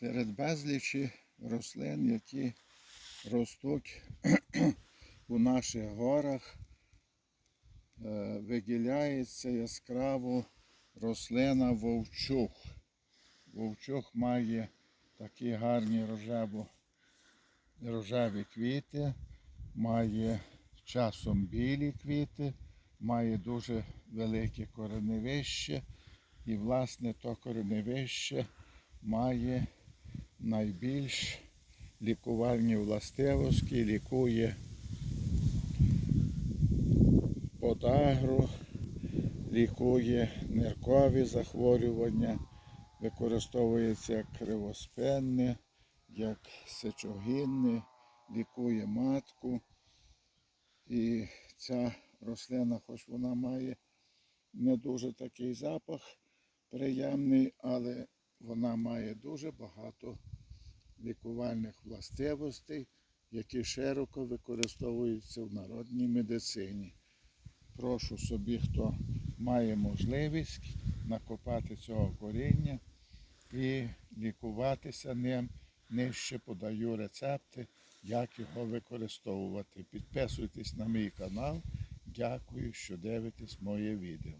серед безлічі рослин, які ростуть у наших горах, е, виділяється яскраво рослина вовчух. Вовчух має такі гарні рожево, рожеві квіти, має часом білі квіти, має дуже велике кореневище. І, власне, то кореневище має найбільш лікувальні властивості, лікує подагру, лікує ниркові захворювання, використовується як кривоспенне, як сечогінне, лікує матку. І ця рослина, хоч вона має не дуже такий запах приємний, але вона має дуже багато лікувальних властивостей, які широко використовуються в народній медицині. Прошу собі, хто має можливість накопати цього коріння і лікуватися ним. Нижче подаю рецепти, як його використовувати. Підписуйтесь на мій канал. Дякую, що дивитесь моє відео.